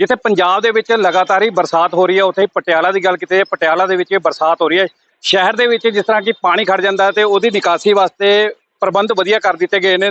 ਜਿੱਥੇ ਪੰਜਾਬ ਦੇ ਵਿੱਚ ਲਗਾਤਾਰ ਹੀ ਬਰਸਾਤ ਹੋ ਰਹੀ ਹੈ, ਉੱਥੇ ਹੀ ਪਟਿਆਲਾ ਦੀ ਗੱਲ ਕੀਤੀ ਜਾਏ, ਪਟਿਆਲਾ ਦੇ ਵਿੱਚ ਇਹ ਬਰਸਾਤ ਹੋ ਰਹੀ ਹੈ। ਸ਼ਹਿਰ ਦੇ ਵਿੱਚ ਜਿਸ ਤਰ੍ਹਾਂ ਕਿ ਪਾਣੀ ਖੜ ਜਾਂਦਾ ਹੈ ਤੇ ਉਹਦੀ ਨਿਕਾਸੀ ਵਾਸਤੇ ਪ੍ਰਬੰਧ ਵਧੀਆ ਕਰ ਦਿੱਤੇ ਗਏ ਨੇ।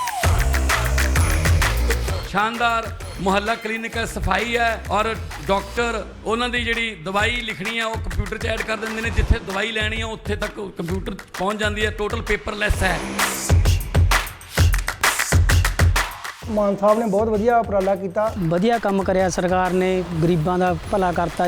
ਸ਼ਾਨਦਾਰ ਮੁਹੱਲਾ ਕਲੀਨਿਕ ਹੈ ਸਫ਼ਾਈ ਹੈ ਔਰ ਡਾਕਟਰ ਉਹਨਾਂ ਦੀ ਜਿਹੜੀ ਦਵਾਈ ਲਿਖਣੀ ਹੈ ਉਹ ਕੰਪਿਊਟਰ 'ਚ ਐਡ ਕਰ ਦਿੰਦੇ ਨੇ ਜਿੱਥੇ ਦਵਾਈ ਲੈਣੀ ਹੈ ਉੱਥੇ ਤੱਕ ਕੰਪਿਊਟਰ ਪਹੁੰਚ ਜਾਂਦੀ ਹੈ ਟੋਟਲ ਪੇਪਰਲੈਸ ਹੈ। ਮਾਨ ਸਾਹਿਬ ਨੇ ਬਹੁਤ ਵਧੀਆ ਉਪਰਾਲਾ ਕੀਤਾ। ਵਧੀਆ ਕੰਮ ਕਰਿਆ ਸਰਕਾਰ ਨੇ ਗਰੀਬਾਂ ਦਾ ਭਲਾ ਕਰਤਾ।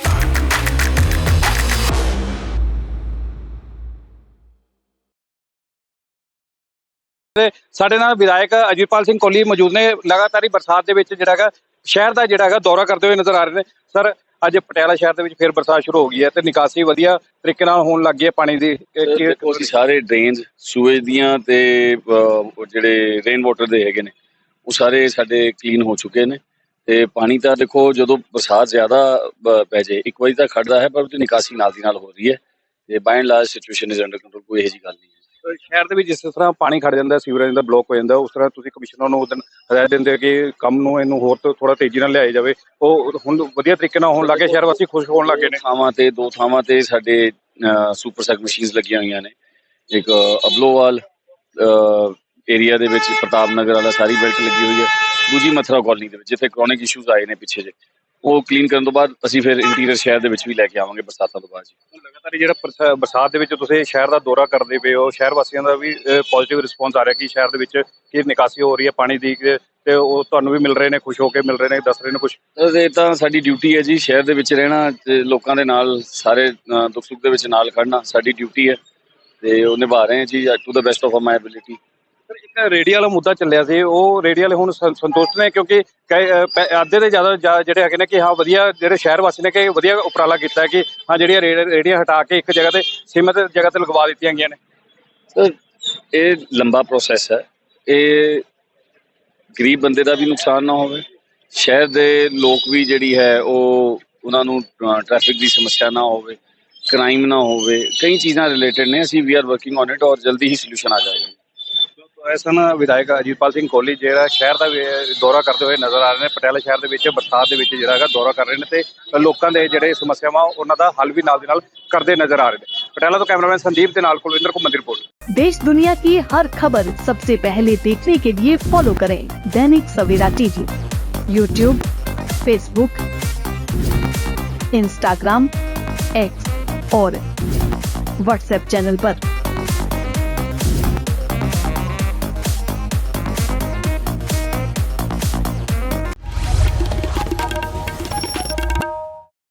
ਸਾਡੇ ਨਾਲ ਵਿਧਾਇਕ ਅਜੀਤਪਾਲ ਸਿੰਘ ਕੋਹਲੀ ਮੌਜੂਦ ਨੇ। ਲਗਾਤਾਰ ਹੀ ਬਰਸਾਤ ਦੇ ਵਿੱਚ ਜਿਹੜਾ ਹੈਗਾ ਸ਼ਹਿਰ ਦਾ ਜਿਹੜਾ ਹੈਗਾ ਦੌਰਾ ਕਰਦੇ ਹੋਏ ਨਜ਼ਰ ਆ ਰਹੇ ਨੇ। ਸਰ ਅੱਜ ਪਟਿਆਲਾ ਸ਼ਹਿਰ ਦੇ ਵਿੱਚ ਫਿਰ ਬਰਸਾਤ ਸ਼ੁਰੂ ਹੋ ਗਈ ਹੈ ਤੇ ਨਿਕਾਸੀ ਵਧੀਆ ਤਰੀਕੇ ਨਾਲ ਹੋਣ ਲੱਗੀ ਹੈ ਪਾਣੀ ਦੀ। ਸਾਰੇ ਡਰੇਨਸ ਸੂਏਜ ਦੀਆਂ ਤੇ ਜਿਹੜੇ ਰੇਨ ਵਾਟਰ ਦੇ ਹੈਗੇ ਨੇ ਉਹ ਸਾਰੇ ਸਾਡੇ ਕਲੀਨ ਹੋ ਚੁੱਕੇ ਨੇ। ਤੇ ਪਾਣੀ ਤਾਂ ਦੇਖੋ ਜਦੋਂ ਬਰਸਾਤ ਜ਼ਿਆਦਾ ਪੈ ਜਾਏ ਇੱਕ ਵਾਰੀ ਤਾਂ ਖੜਦਾ ਹੈ ਪਰ ਉਹਦੀ ਨਿਕਾਸੀ ਨਾਲ ਦੀ ਨਾਲ ਹੋ ਰਹੀ ਹੈ। ਤੇ by and large situation is under control ਕੋਈ ਇਹੋ ਜਿਹੀ ਗੱਲ ਨਹੀਂ ਹੈ। ਸ਼ਹਿਰ ਦੇ ਵਿੱਚ ਜਿਸ ਤਰ੍ਹਾਂ ਪਾਣੀ ਖੜ ਜਾਂਦਾ, ਸੀਵਰੇਜ ਦਾ ਬਲੌਕ ਹੋ ਜਾਂਦਾ, ਉਸ ਤਰ੍ਹਾਂ ਤੁਸੀਂ ਕਮਿਸ਼ਨਰ ਨੂੰ ਉਦੋਂ ਹਦਾਇਤ ਦਿੰਦੇ ਕਿ ਕੰਮ ਨੂੰ ਇਹਨੂੰ ਹੋਰ ਤੋਂ ਥੋੜਾ ਤੇਜ਼ੀ ਨਾਲ ਲਿਆਇਆ ਜਾਵੇ। ਉਹ ਹੁਣ ਵਧੀਆ ਤਰੀਕੇ ਨਾਲ ਹੋਣ ਲੱਗੇ ਸ਼ਹਿਰ ਵਾਸੀ ਖੁਸ਼ ਹੋਣ ਲੱਗੇ ਨੇ। ਥਾਵਾਂ ਤੇ, ਦੋ ਥਾਵਾਂ ਤੇ ਸਾਡੇ ਸੁਪਰ ਸੈਕ ਮਸ਼ੀਨਸ ਲੱਗੀਆਂ ਹੋਈਆਂ ਨੇ। ਇੱਕ ਅਬਲੋਵਾਲ ਏਰੀਆ ਦੇ ਵਿੱਚ ਪ੍ਰਤਾਪ ਨਗਰ ਵਾਲਾ ਸਾਰੀ ਬੈਲਟ ਲੱਗੀ ਹੋਈ ਹੈ। ਦੂਜੀ ਮਥਰਾ ਕਾਲਨੀ ਦੇ ਵਿੱਚ, ਜਿੱਥੇ ਕ੍ਰੋਨਿਕ ਇਸ਼ੂਜ਼ ਆਏ ਨੇ ਪਿੱਛੇ ਜੇ ਉਹ ਕਲੀਨ ਕਰਨ ਤੋਂ ਬਾਅਦ ਅਸੀਂ ਫਿਰ ਇੰਟੀਰੀਅਰ ਸ਼ਹਿਰ ਦੇ ਵਿੱਚ ਵੀ ਲੈ ਕੇ ਆਵਾਂਗੇ ਬਰਸਾਤਾਂ ਤੋਂ ਬਾਅਦ ਜੀ। ਲਗਾਤਾਰ ਜਿਹੜਾ ਬਰਸਾ- ਬਰਸਾਤ ਦੇ ਵਿੱਚ ਤੁਸੀਂ ਸ਼ਹਿਰ ਦਾ ਦੌਰਾ ਕਰਦੇ ਪਏ ਹੋ ਸ਼ਹਿਰ ਵਾਸੀਆਂ ਦਾ ਵੀ ਪੋਜ਼ਿਟਿਵ ਰਿਸਪੌਂਸ ਆ ਰਿਹਾ ਕਿ ਸ਼ਹਿਰ ਦੇ ਵਿੱਚ ਕੀ ਨਿਕਾਸੀ ਹੋ ਰਹੀ ਹੈ ਪਾਣੀ ਦੀ ਕਿ- ਤੇ ਉਹ ਤੁਹਾਨੂੰ ਵੀ ਮਿਲ ਰਹੇ ਨੇ ਖੁਸ਼ ਹੋ ਕੇ ਮਿਲ ਰਹੇ ਨੇ ਦੱਸ ਰਹੇ ਨੇ ਕੁਝ ਇਹ ਤਾਂ ਸਾਡੀ ਡਿਊਟੀ ਹੈ ਜੀ ਸ਼ਹਿਰ ਦੇ ਵਿੱਚ ਰਹਿਣਾ ਤੇ ਲੋਕਾਂ ਦੇ ਨਾਲ ਸਾਰੇ ਦੁੱਖ ਸੁੱਖ ਦੇ ਵਿੱਚ ਨਾਲ ਖੜਨਾ ਸਾਡੀ ਡਿਊਟੀ ਹੈ ਤੇ ਉਹ ਨਿਭਾ ਰਹੇ ਹਾਂ ਜੀ to the best of my ability ਇੱਕ ਰੇਡੀ ਵਾਲਾ ਮੁੱਦਾ ਚੱਲਿਆ ਸੀ ਉਹ ਰੇਡੀ ਵਾਲੇ ਹੁਣ ਸੰਤੁਸ਼ਟ ਨੇ ਕਿਉਂਕਿ ਕਈ, ਅਹ, ਅੱਧੇ ਦੇ ਜ਼ਿਆਦਾ ਜਿਹੜੇ ਹੈਗੇ ਨੇ ਕਿ ਹਾਂ ਵਧੀਆ ਜਿਹੜੇ ਸ਼ਹਿਰ ਵਾਸੀ ਨੇ ਕਿ ਵਧੀਆ ਉਪਰਾਲਾ ਕੀਤਾ ਕਿ ਹਾਂ ਜਿਹੜੀਆਂ ਰੇ- ਰੇਹੜੀਆਂ ਹਟਾ ਕੇ ਇੱਕ ਜਗ੍ਹਾ ਤੇ ਸੀਮਤ ਜਗ੍ਹਾ ਤੇ ਲਗਵਾ ਦਿੱਤੀਆਂ ਗਈਆਂ ਨੇ। ਸਰ ਇਹ ਲੰਬਾ ਪ੍ਰੋਸੈਸ ਹੈ। ਇਹ ਗਰੀਬ ਬੰਦੇ ਦਾ ਵੀ ਨੁਕਸਾਨ ਨਾ ਹੋਵੇ। ਸ਼ਹਿਰ ਦੇ ਲੋਕ ਵੀ ਜਿਹੜੀ ਹੈ ਉਹ ਉਹਨਾਂ ਨੂੰ ਟ੍ਰੈਫਿਕ ਦੀ ਸਮੱਸਿਆ ਨਾ ਹੋਵੇ ਕ੍ਰਾਈਮ ਨਾ ਹੋਵੇ ਕਈ ਚੀਜ਼ਾਂ ਰਿਲੇਟਡ ਨੇ। ਅਸੀਂ we are working on it ਔਰ ਜਲਦੀ ਹੀ ਸੋਲੂਸ਼ਨ ਆ ਜਾਏਗਾ। ਐਸਨ ਵਿਧਾਇਕ ਅਜੀਤਪਾਲ ਸਿੰਘ ਕੋਹਲੀ ਜਿਹੜਾ ਸ਼ਹਿਰ ਦਾ ਵੀ ਦੌਰਾ ਕਰਦੇ ਹੋਏ ਨਜ਼ਰ ਆ ਰਹੇ ਨੇ ਪਟਿਆਲਾ ਸ਼ਹਿਰ ਦੇ ਵਿੱਚ ਬਰਸਾਤ ਦੇ ਵਿੱਚ ਜਿਹੜਾ ਹੈਗਾ ਦੌਰਾ ਕਰ ਰਹੇ ਨੇ ਤੇ ਲੋਕਾਂ ਦੇ ਜਿਹੜੇ ਸਮੱਸਿਆਵਾਂ ਉਹਨਾਂ ਦਾ ਹੱਲ ਵੀ ਨਾਲ ਦੀ ਨਾਲ ਕਰਦੇ ਨਜ਼ਰ ਆ ਰਹੇ ਨੇ ਪਟਿਆਲਾ ਤੋਂ ਕੈਮਰਾਮੈਨ ਸੰਦੀਪ ਦੇ ਨਾਲ ਕੁਲਵਿੰਦਰ ਘੁੰਮਣ ਦੀ ਰਿਪੋਰਟ देश दुनिया की हर खबर सबसे पहले देखने के लिए फॉलो करें Dainik Savera TV YouTube Facebook Instagram X और व्हाट्सएप चैनल पर।